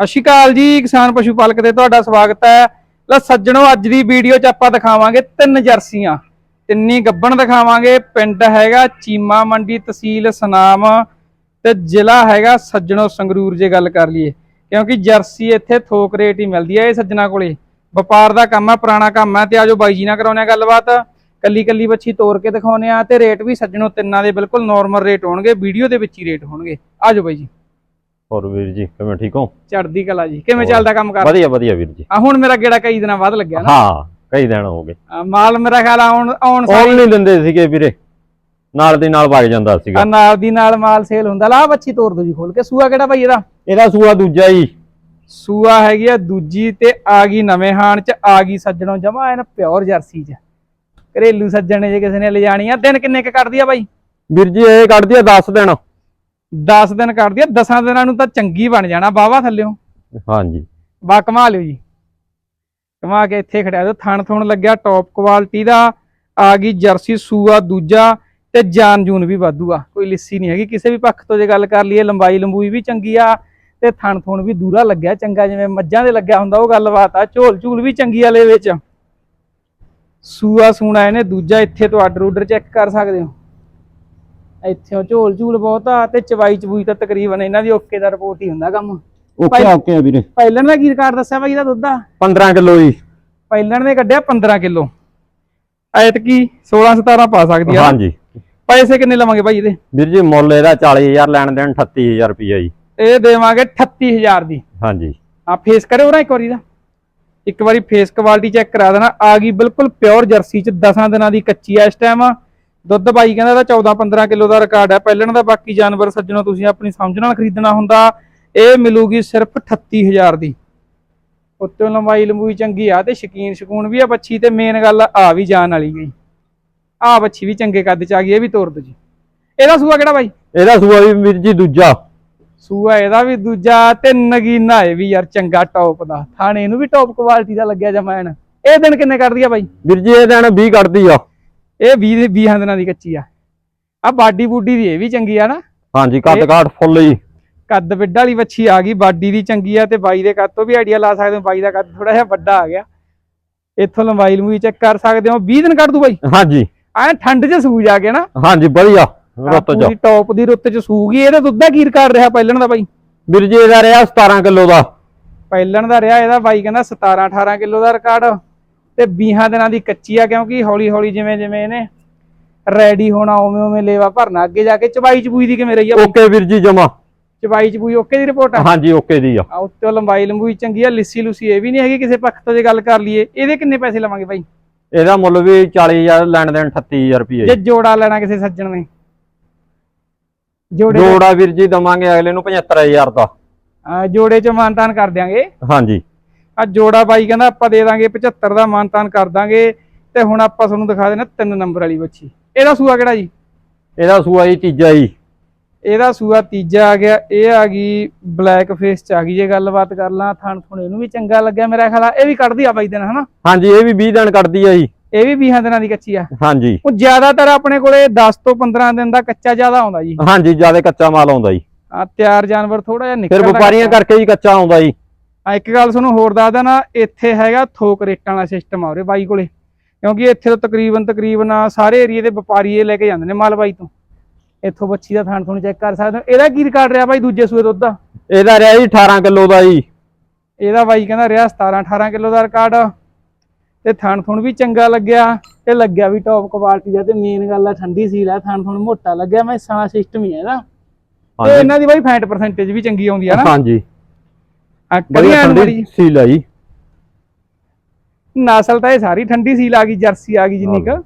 ਸਤਿ ਸ਼੍ਰੀ ਅਕਾਲ ਜੀ, ਕਿਸਾਨ ਪਸ਼ੂ ਪਾਲਕ ਤੇ ਤੁਹਾਡਾ ਸਵਾਗਤ ਹੈ। ਲੈ ਸੱਜਣੋ, ਅੱਜ ਦੀ ਵੀਡੀਓ 'ਚ ਆਪਾਂ ਦਿਖਾਵਾਂਗੇ ਤਿੰਨ ਜਰਸੀਆਂ। ਤਿੰਨੀ ਗੱਬਣ ਦਿਖਾਵਾਂਗੇ, ਪਿੰਡ ਹੈਗਾ ਚੀਮਾ ਮੰਡੀ ਤਹਿਸੀਲ ਸਨਾਮ ਤੇ ਜ਼ਿਲ੍ਹਾ ਹੈਗਾ ਸੱਜਣੋ ਸੰਗਰੂਰ ਜੇ ਗੱਲ ਕਰ ਲਈਏ। ਕਿਉਂਕਿ ਜਰਸੀ ਇੱਥੇ ਥੋਕ ਰੇਟ ਹੀ ਮਿਲਦੀ ਹੈ ਇਹ ਸੱਜਣਾ ਕੋਲੇ। ਵਪਾਰ ਦਾ ਕੰਮ ਆ, ਪੁਰਾਣਾ ਕੰਮ ਆ ਤੇ ਆਜੋ ਬਾਈ ਜੀ ਨਾਲ ਕਰਾਉਣੇ ਆ ਗੱਲਬਾਤ। ਕੱਲੀ ਕੱਲੀ ਬੱਚੀ ਤੋੜ ਕੇ ਦਿਖਾਉਣੇ ਆ ਤੇ ਰੇਟ ਵੀ ਸੱਜਣੋ ਤਿੰਨਾਂ ਦੇ ਬਿਲਕੁਲ ਨਾਰਮਲ ਰੇਟ ਹੋਣਗੇ, ਵੀਡੀਓ ਦੇ ਵਿੱਚ ਹੀ ਰੇਟ ਹੋਣਗੇ। ਆਜੋ ਬਾਈ ਜੀ। ਹੋਰ ਵੀਰ ਜੀ ਕਿਵੇਂ ਠੀਕ ਹੋ? ਚੜ੍ਹਦੀ ਕਲਾ ਜੀ ਕਿਵੇਂ। ਚੱਲਦਾ ਕੰਮ ਕਰ ਵਧੀਆ ਵਧੀਆ ਵੀਰ ਜੀ। ਆ ਹੁਣ ਮੇਰਾ ਗੇੜਾ ਕਈ ਦਿਨਾਂ ਬਾਅਦ ਲੱਗਿਆ ਨਾ। ਹਾਂ ਕਈ ਦਿਨ ਹੋ ਗਏ। ਮਾਲ ਮੇਰਾ ਖਿਆਲ ਆਉਣ ਆਉਣ ਸਾਰੀ ਨਹੀਂ ਦਿੰਦੇ ਸੀਗੇ ਵੀਰੇ। ਨਾਲ ਦੀ ਨਾਲ ਵਗ ਜਾਂਦਾ ਆ ਸੀਗਾ ਨਾਲ ਦੀ ਨਾਲ ਮਾਲ ਸੇਲ ਹੁੰਦਾ। ਲਾ ਬੱਚੀ ਤੋੜ ਦੋ ਜੀ ਖੋਲ ਕੇ। ਸੂਆ ਕਿਹੜਾ ਭਾਈ ਇਹਦਾ? ਇਹਦਾ ਸੂਆ ਦੂਜਾ ਹੀ। ਸੂਆ ਹੈਗੀ ਆ ਦੂਜੀ ਤੇ ਆ ਗਈ ਨਵੇਂ ਹਾਣ ਚ ਆ ਗਈ ਸੱਜਣੋਂ ਜਮਾ ਐਨ ਪਿਓਰ ਜਰਸੀ ਚ। ਘਰੇਲੂ ਸੱਜਣ ਜੇ ਕਿਸੇ ਨੇ ਲਿਜਾਣੀ ਆ। ਦਿਨ ਕਿੰਨੇ ਕ ਕੱਢਦੀ ਆ ਬਾਈ? ਵੀਰ ਜੀ ਇਹ ਕੱਢਦੀ ਆ 10 ਦਿਨ। 10 ਦਿਨ ਕੱਢਦੀ ਆ 10 ਦਿਨਾਂ ਨੂੰ ਤਾਂ ਚੰਗੀ ਬਣ ਜਾਣਾ ਬਾਵਾ ਥੱਲਿਓ। ਹਾਂਜੀ। ਬਾ ਕਮਾ ਲਿਓ ਜੀ। ਕਮਾ ਕੇ ਇੱਥੇ ਖੜਿਆ ਦਿਓ ਥਣ ਥੁਣ ਲੱਗਿਆ ਟੌਪ ਕੁਆਲਿਟੀ ਦਾ ਆ ਗਈ ਜਰਸੀ ਸੂਆ ਦੂਜਾ ਤੇ ਜਾਨ ਜੂਨ ਵੀ ਵਾਧੂ ਆ। ਕੋਈ ਲਿੱਸੀ ਨਹੀਂ ਹੈਗੀ ਕਿਸੇ ਵੀ ਪੱਖ ਤੋਂ ਜੇ ਗੱਲ ਕਰ ਲਈਏ ਲੰਬਾਈ ਲੰਬੂਈ ਵੀ ਚੰਗੀ ਆ ਤੇ ਥਣ ਥੁਣ ਵੀ ਦੂਰਾ ਲੱਗਿਆ ਚੰਗਾ ਜਿਵੇਂ ਮੱਝਾਂ ਦੇ ਲੱਗਿਆ ਹੁੰਦਾ ਉਹ ਗੱਲਬਾਤ ਆ। ਝੋਲ ਝੂਲ ਵੀ ਚੰਗੀ ਆ ਲੈ ਵਿੱਚ। ਸੂਆ ਸੂਣਾ ਇਹਨੇ ਦੂਜਾ ਇੱਥੇ ਤੋਂ ਆਰਡਰ ਆਰਡਰ ਚੈੱਕ ਕਰ ਸਕਦੇ ਹੋ। ਇੱਥੋਂ ਝੋਲ ਝੂਲ ਬਹੁਤ ਆ ਤੇ ਚਵਾਈ ਚਬੂਈ ਤਾਂ ਤਕਰੀਬਨ ਇਹਨਾਂ ਦੀ ਓਕੇ ਦਾ ਰਿਪੋਰਟ ਹੀ ਹੁੰਦਾ ਕੰਮ। ਓਕੇ ਓਕੇ ਵੀਰੇ। ਪਹਿਲਣ ਦਾ ਕੀ ਰਿਕਾਰਡ ਦੱਸਿਆ ਬਾਈ ਇਹਦਾ ਦੁੱਧ ਦਾ? 15 ਕਿਲੋ ਜੀ। ਪਹਿਲਣ ਨੇ ਕੱਢਿਆ 15 ਕਿਲੋ। ਐਤਕੀ 16 17 ਪਾ ਸਕਦੀ ਆ। ਹਾਂਜੀ। ਪੈਸੇ ਕਿੰਨੇ ਲਵਾਂਗੇ ਬਾਈ ਇਹਦੇ? ਵੀਰ ਜੀ ਮੁੱਲ ਇਹਦਾ 40000 ਲੈਣ ਦੇਣ 38000 ਰੁਪਈਆ ਜੀ। ਇਹ ਦੇਵਾਂਗੇ 38000 ਦੀ। ਹਾਂਜੀ। ਆ ਫੇਸ ਕਰਿਓ ਨਾ ਇੱਕ ਵਾਰੀ ਦਾ ਇੱਕ ਵਾਰੀ ਫੇਸ ਕੁਆਲਿਟੀ ਚੈੱਕ ਕਰਾ ਦੇਣਾ। ਆ ਗਈ ਬਿਲਕੁਲ ਪਿਓਰ ਜਰਸੀ ਚ 10 ਦਿਨਾਂ ਦੀ ਕੱਚੀ ਐ ਇਸ ਟਾਈਮ ਦੁੱਧ ਬਾਈ ਕਹਿੰਦਾ ਇਹਦਾ 14 15 ਕਿਲੋ ਦਾ ਰਿਕਾਰਡ ਹੈ। ਪਹਿਲਣ ਦਾ ਬਾਕੀ ਜਾਨਵਰ ਸੱਜਣੋ ਤੁਸੀਂ ਆਪਣੀ ਸਮਝ ਨਾਲ ਖਰੀਦਣਾ ਹੁੰਦਾ। ਇਹ ਮਿਲੂਗੀ ਸਿਰਫ 38000 ਦੀ। ਉੱਤੋਂ ਲੰਬਾਈ ਲੰਬੂਈ ਚੰਗੀ ਆ ਤੇ ਸ਼ਕੀਨ ਸ਼ਕੂਨ ਵੀ ਆ ਬੱਚੀ ਤੇ ਮੇਨ ਗੱਲ ਆ ਵੀ ਜਾਣ ਵਾਲੀ ਗਈ ਆ ਬੱਚੀ ਵੀ ਚੰਗੇ ਕੱਦ ਚ ਆ ਗਈ ਇਹ ਵੀ ਤੋਰ ਦੋ ਜੀ। ਇਹਦਾ ਸੂਆ ਕਿਹੜਾ ਬਾਈ? ਇਹਦਾ ਸੂਆ ਵੀ ਵੀਰ ਜੀ ਦੂਜਾ। ਸੂਆ ਇਹਦਾ ਵੀ ਦੂਜਾ ਤੇ ਨਗੀਨਾ ਇਹ ਵੀ ਯਾਰ ਚੰਗਾ ਟੌਪ ਦਾ। ਥਾਣੇ ਇਹਨੂੰ ਵੀ ਟੌਪ ਕੁਆਲਿਟੀ ਦਾ ਲੱਗਿਆ ਜਮੈਨ ਇਹ ਦਿਨ ਕਿੰਨੇ ਕੱਢਦੀ ਆ ਬਾਈ? ਵੀਰ ਜੀ ਇਹ ਦਿਨ 20 ਕੱਢਦੀ ਆ। ਇਹ 20 ਦੇ 20 ਦਿਨਾਂ ਦੀ ਕੱਚੀ ਆ। ਆ ਬਾਡੀ ਬੂਡੀ ਦੀ ਇਹ ਵੀ ਚੰਗੀ ਆ ਨਾ। ਹਾਂਜੀ ਕੱਦ ਕਾਠ ਫੁੱਲ ਜੀ। ਕੱਦ ਵਿੱਡ ਵਾਲੀ ਵੱਛੀ ਆ ਗਈ ਬਾਡੀ ਦੀ ਚੰਗੀ ਆ ਤੇ ਬਾਈ ਦੇ ਕੱਦ ਤੋਂ ਵੀ ਆਈਡੀਆ ਲਾ ਸਕਦੇ ਹੋ ਬਾਈ ਦਾ ਕੱਦ ਥੋੜਾ ਜਿਹਾ ਵੱਡਾ ਆ ਗਿਆ। ਇੱਥੋਂ ਲੰਬਾਈ ਲੰਬੂਈ ਚੈੱਕ ਕਰ ਸਕਦੇ ਹੋ 20 ਦਿਨ ਕੱਢ ਦੂ ਬਾਈ। ਹਾਂਜੀ। ਐ ਠੰਡ 'ਚ ਸੂ ਜਾ ਕੇ ਨਾ। ਹਾਂਜੀ ਵਧੀਆ। ਰੁੱਤ ਪੂਰੀ ਟੌਪ ਦੀ ਰੁੱਤ 'ਚ ਸੂਗੀ ਇਹਦਾ ਦੁੱਧ ਦਾ ਕੀ ਰਿਕਾਰਡ ਰਿਹਾ ਪਹਿਲਣ ਦਾ ਬਾਈ? ਵੀਰ ਜੀ ਇਹਦਾ ਰਿਹਾ 17 ਕਿਲੋ ਦਾ। ਪਹਿਲਣ ਦਾ ਰਿਹਾ ਇਹਦਾ ਬਾਈ ਕਹਿੰਦਾ 17 18 ਕਿਲੋ ਦਾ ਰਿਕਾਰਡ। ਤੇ 20 ਦਿਨਾਂ ਦੀ ਕੱਚੀ ਆ ਕਿਉਂਕਿ ਹੌਲੀ ਹੌਲੀ ਜਿਵੇਂ ਜਿਵੇਂ ਇਹਨੇ ਰੈਡੀ ਹੋਣਾ ਉਵੇਂ ਉਵੇਂ ਲੇਵਾ ਭਰਨਾ ਅੱਗੇ ਜਾ ਕੇ ਚਬਾਈ ਚਬੂਈ ਦੀ ਕਿਵੇਂ ਰਹੀ ਆ? ਓਕੇ ਵੀਰ ਜੀ ਜਮਾ। ਚਬਾਈ ਚਬੂਈ ਓਕੇ ਦੀ ਰਿਪੋਰਟ ਆ? ਹਾਂਜੀ ਓਕੇ ਦੀ ਆ। ਉੱਤੇ ਲੰਬਾਈ ਲੰਬੂਈ ਚੰਗੀ ਆ ਲਿੱਸੀ ਲੁੱਸੀ ਇਹ ਵੀ ਨਹੀਂ ਹੈਗੀ ਕਿਸੇ ਪੱਖ ਤੋਂ ਜੇ ਗੱਲ ਕਰ ਲਈਏ। ਇਹਦੇ ਕਿੰਨੇ ਪੈਸੇ ਲਵਾਂਗੇ ਬਾਈ? ਇਹਦਾ ਮੁੱਲ ਵੀ 40000 ਲੈਣ ਦੇਣ 38000 ਰੁਪਏ ਜੇ। ਜੋੜਾ ਲੈਣਾ ਕਿਸੇ ਸੱਜਣ ਨੇ। ਜੋੜੇ ਜੋੜਾ ਵੀਰ ਜੀ ਦਵਾਂਗੇ ਅਗਲੇ ਨੂੰ 75000 ਦਾ। ਜੋੜੇ ਚ ਮਾਨਤਾਨ ਕਰ ਦਿਆਂਗੇ। ਹਾਂਜੀ। ਆ ਜੋੜਾ ਬਾਈ ਕਹਿੰਦਾ ਆਪਾਂ ਦੇ ਦਾਂਗੇ 75 ਦਾ ਮਾਨਤਾਨ ਕਰ ਦਾਂਗੇ ਤੇ ਹੁਣ ਆਪਾਂ ਤੁਹਾਨੂੰ ਦਿਖਾ ਦੇਣਾ ਤਿੰਨ ਨੰਬਰ ਵਾਲੀ ਬੱਚੀ। ਇਹਦਾ ਸੂਆ ਕਿਹੜਾ ਜੀ? ਇਹਦਾ ਸੂਆ ਜੀ ਤੀਜਾ ਜੀ। ਇਹਦਾ ਸੂਆ ਤੀਜਾ ਆ ਗਿਆ ਇਹ ਆ ਗਈ ਬਲੈਕ ਫੇਸ ਚ ਆ ਗਈ ਜੇ ਗੱਲਬਾਤ ਕਰ ਲਾਂ ਥਣ ਥੁਣ ਇਹਨੂੰ ਵੀ ਚੰਗਾ ਲੱਗਿਆ ਮੇਰਾ ਖਿਆਲ ਆ ਇਹ ਵੀ ਕੱਢਦੀ ਆ ਬਾਈ ਦਿਨ ਹਨਾ? ਹਾਂਜੀ ਇਹ ਵੀ 20 ਦਿਨ ਕੱਢਦੀ ਆ ਜੀ। ਇਹ ਵੀ 20 ਦਿਨਾਂ ਦੀ ਕੱਚੀ ਆ। ਹਾਂਜੀ। ਉਹ ਜ਼ਿਆਦਾਤਰ ਆਪਣੇ ਕੋਲੇ 10 ਤੋਂ 15 ਦਿਨ ਦਾ ਕੱਚਾ ਜ਼ਿਆਦਾ ਆਉਂਦਾ ਜੀ। ਹਾਂਜੀ ਜ਼ਿਆਦਾ ਕੱਚਾ ਮਾਲ ਆਉਂਦਾ ਜੀ। ਆ ਤਿਆਰ ਜਾਨਵਰ ਥੋੜਾ ਜਿਹਾ ਫਿਰ ਨਿਕਲਦਾ ਵਪਾਰੀਆਂ ਕੱਚਾ। ਕਰਕੇ ਜੀ ਕੱਚਾ ਆਉਂਦਾ ਜੀ। ਆ ਇੱਕ ਗੱਲ ਤੁਹਾਨੂੰ ਹੋਰ ਦੱਸ ਦੇਣਾ ਇੱਥੇ ਹੈਗਾ ਥੋਕ ਰੇਟਾਂ ਵਾਲਾ ਸਿਸਟਮ ਆ ਉਰੇ ਬਾਈ ਕੋਲੇ। ਕਿਉਂਕਿ ਇੱਥੇ ਤਾਂ ਤਕਰੀਬਨ ਤਕਰੀਬਨ ਸਾਰੇ ਏਰੀਏ ਦੇ ਵਪਾਰੀ ਇਹ ਲੈ ਕੇ ਜਾਂਦੇ ਨੇ ਮਾਲ ਬਾਈ ਤੋਂ। ਇੱਥੋਂ ਬੱਚੀ ਦਾ ਥਾਣ ਤੁਹਾਨੂੰ ਚੈੱਕ ਕਰ ਸਕਦੇ। ਹੋ ਇਹਦਾ ਕੀ ਰਿਕਾਰਡ ਰਿਹਾ ਬਾਈ ਦੂਜੇ ਸੂਏ ਦੁੱਧ ਦਾ ਇਹਦਾ ਰਿਹਾ ਜੀ 18 ਕਿਲੋ ਦਾ ਜੀ। ਇਹਦਾ ਬਾਈ ਕਹਿੰਦਾ ਰਿਹਾ 17 18 ਕਿਲੋ ਦਾ ਰਿਕਾਰਡ ਤੇ ਥਣ ਥੁਣ ਵੀ ਚੰਗਾ ਲੱਗਿਆ। ਤੇ ਲੱਗਿਆ ਵੀ ਟੌਪ ਕੁਆਲਿਟੀ ਦਾ ਤੇ ਮੇਨ ਗੱਲ ਆ ਠੰਡੀ ਸੀਲ ਆ ਥਣ ਥੁਣ ਮੋਟਾ ਲੱਗਿਆ। ਮੈਂ ਸਾਰਾ ਸਿਸਟਮ ਹੀ ਹੈ ਇਹਦਾ। ਤੇ ਇਹਨਾਂ ਦੀ ਬਾਈ ਫੈਟ ਪਰਸੈਂਟੇਜ ਵੀ ਚੰਗੀ ਆਉਂਦੀ ਆ ਨਾ। ਹਾਂਜੀ। ਵਧੀਆ ਠੰਡੀ ਸੀਲ ਨਸਲ ਤਾਂ ਇਹ ਸਾਰੀ ਠੰਡੀ ਸੀਲ ਆ ਗਈ ਜਰਸੀ ਆ ਗਈ ਜਿੰਨੀ ਕ।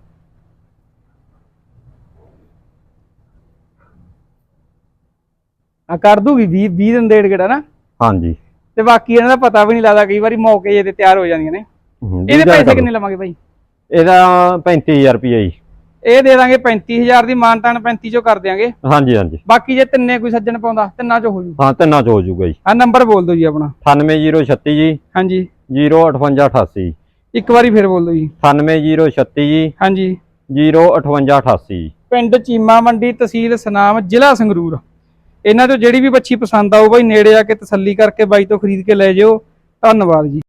ਆ ਕਰ ਦੂਗੀ 20 20 ਦਿਨ ਡੇਢ ਗੇੜਾ ਨਾ। ਹਾਂਜੀ। ਤੇ ਬਾਕੀ ਇਹਨਾਂ ਦਾ ਪਤਾ ਵੀ ਨਹੀਂ ਲੱਗਦਾ ਕਈ ਵਾਰੀ ਮੌਕੇ ਜੇ ਤੇ ਤਿਆਰ ਹੋ ਜਾਂਦੀਆਂ ਨੇ। ਹਮ, ਇਹਦੇ ਪੈਸੇ ਕਿੰਨੇ ਲਵਾਂਗੇ ਬਾਈ? ਇਹਦਾ 35000 ਰੁਪਏ ਜੀ। ਇਹ ਦੇ ਦਾਂਗੇ 35000 ਦੀ ਮਾਨਤਾਨ 35 ਚੋਂ ਕਰ ਦਿਆਂਗੇ। ਹਾਂਜੀ ਹਾਂਜੀ। ਬਾਕੀ ਜੇ ਤਿੰਨੇ ਕੋਈ ਸੱਜਣ ਪਾਉਂਦਾ ਤਿੰਨਾਂ ਚੋਂ ਹੋ ਜੂ। ਹਾਂ ਤਿੰਨਾਂ ਚ ਹੋ ਜਾਊਗਾ ਜੀ। ਆ ਨੰਬਰ ਬੋਲ ਦਿਓ ਜੀ ਆਪਣਾ। 98036 ਜੀ। ਹਾਂਜੀ। 05888 ਇੱਕ ਵਾਰੀ ਫਿਰ ਬੋਲ ਦਿਓ ਜੀ। 98036 ਜੀ। ਹਾਂਜੀ। 05888 ਜੀ ਪਿੰਡ ਚੀਮਾ ਮੰਡੀ ਤਹਿਸੀਲ ਸਨਾਮ ਜ਼ਿਲ੍ਹਾ ਸੰਗਰੂਰ। ਇਹਨਾਂ ਤੋਂ ਜਿਹੜੀ ਵੀ ਬੱਚੀ ਪਸੰਦ ਆਊ ਬਾਈ ਨੇੜੇ ਆ ਕੇ ਤਸੱਲੀ ਕਰਕੇ ਬਾਈ ਤੋਂ ਖਰੀਦ ਕੇ ਲੈ ਜਿਓ। ਧੰਨਵਾਦ ਜੀ।